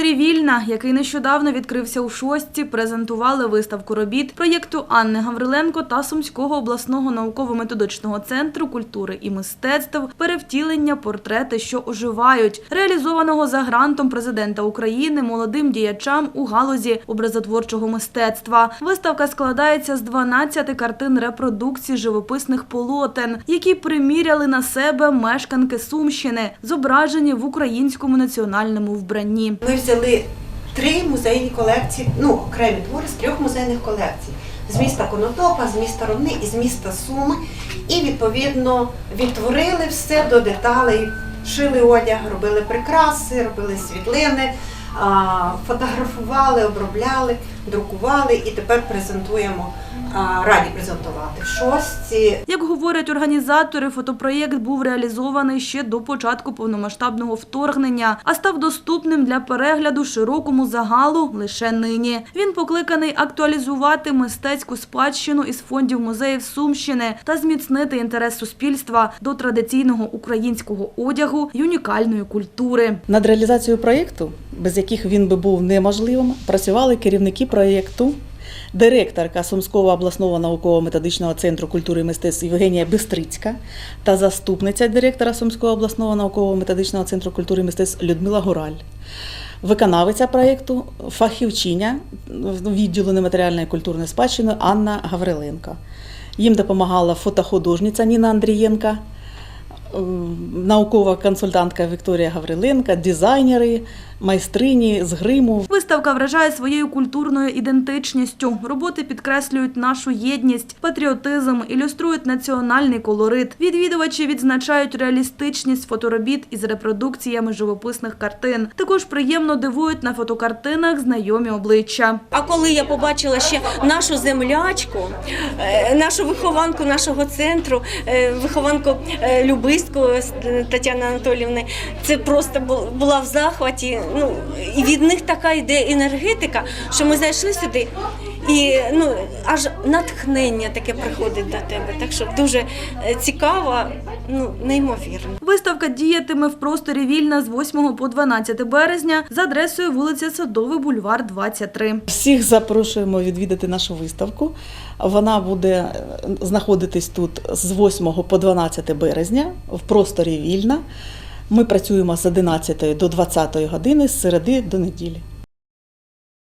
просторі Вільна, який нещодавно відкрився у шостці, презентували виставку робіт проєкту Анни Гавриленко та Сумського обласного науково-методичного центру культури і мистецтв перевтілення портрети, що оживають, реалізованого за грантом президента України молодим діячам у галузі образотворчого мистецтва. Виставка складається з 12 картин репродукції живописних полотен, які приміряли на себе мешканки Сумщини, зображені в українському національному вбранні. Взяли три музейні колекції, ну окремі твори з трьох музейних колекцій. З міста Конотопа, з міста Ровни і з міста Суми. І відповідно відтворили все до деталей, шили одяг, робили прикраси, робили світлини, фотографували, обробляли, друкували і тепер презентуємо, раді презентувати в шостці. Як говорять організатори, фотопроєкт був реалізований ще до початку повномасштабного вторгнення, а став доступним для перегляду широкому загалу лише нині. Він покликаний актуалізувати мистецьку спадщину із фондів музеїв Сумщини та зміцнити інтерес суспільства до традиційного українського одягу й унікальної культури. Над реалізацією проєкту, без яких він би був неможливим, працювали керівники проєкту, директорка Сумського обласного науково-методичного центру культури і мистецтв Євгенія Бистрицька та заступниця директора Сумського обласного науково-методичного центру культури і мистецтв Людмила Гураль. Виконавиця проєкту фахівчиня відділу нематеріальної культурної спадщини Анна Гавриленко. Їм допомагала фотохудожниця Ніна Андрієнка, наукова консультантка Вікторія Гавриленка, дизайнери, майстрині з гриму. Виставка вражає своєю культурною ідентичністю. Роботи підкреслюють нашу єдність, патріотизм, ілюструють національний колорит. Відвідувачі відзначають реалістичність фоторобіт із репродукціями живописних картин. Також приємно дивують на фотокартинах знайомі обличчя. А коли я побачила ще нашу землячку, е, нашу вихованку нашого центру, е, вихованку е, Е, Тетяни Анатоліївни, це просто була в захваті. Ну і від них така йде енергетика, що ми зайшли сюди. І ну аж натхнення таке приходить до тебе. Так що дуже е, цікаво, ну неймовірно. Виставка діятиме в просторі Вільна з 8 по 12 березня за адресою вулиця Садовий, бульвар 23. Всіх запрошуємо відвідати нашу виставку. Вона буде е, знаходитись тут з 8 по 12 березня в просторі Вільна. Ми працюємо з 11 до 20 години з середи до неділі.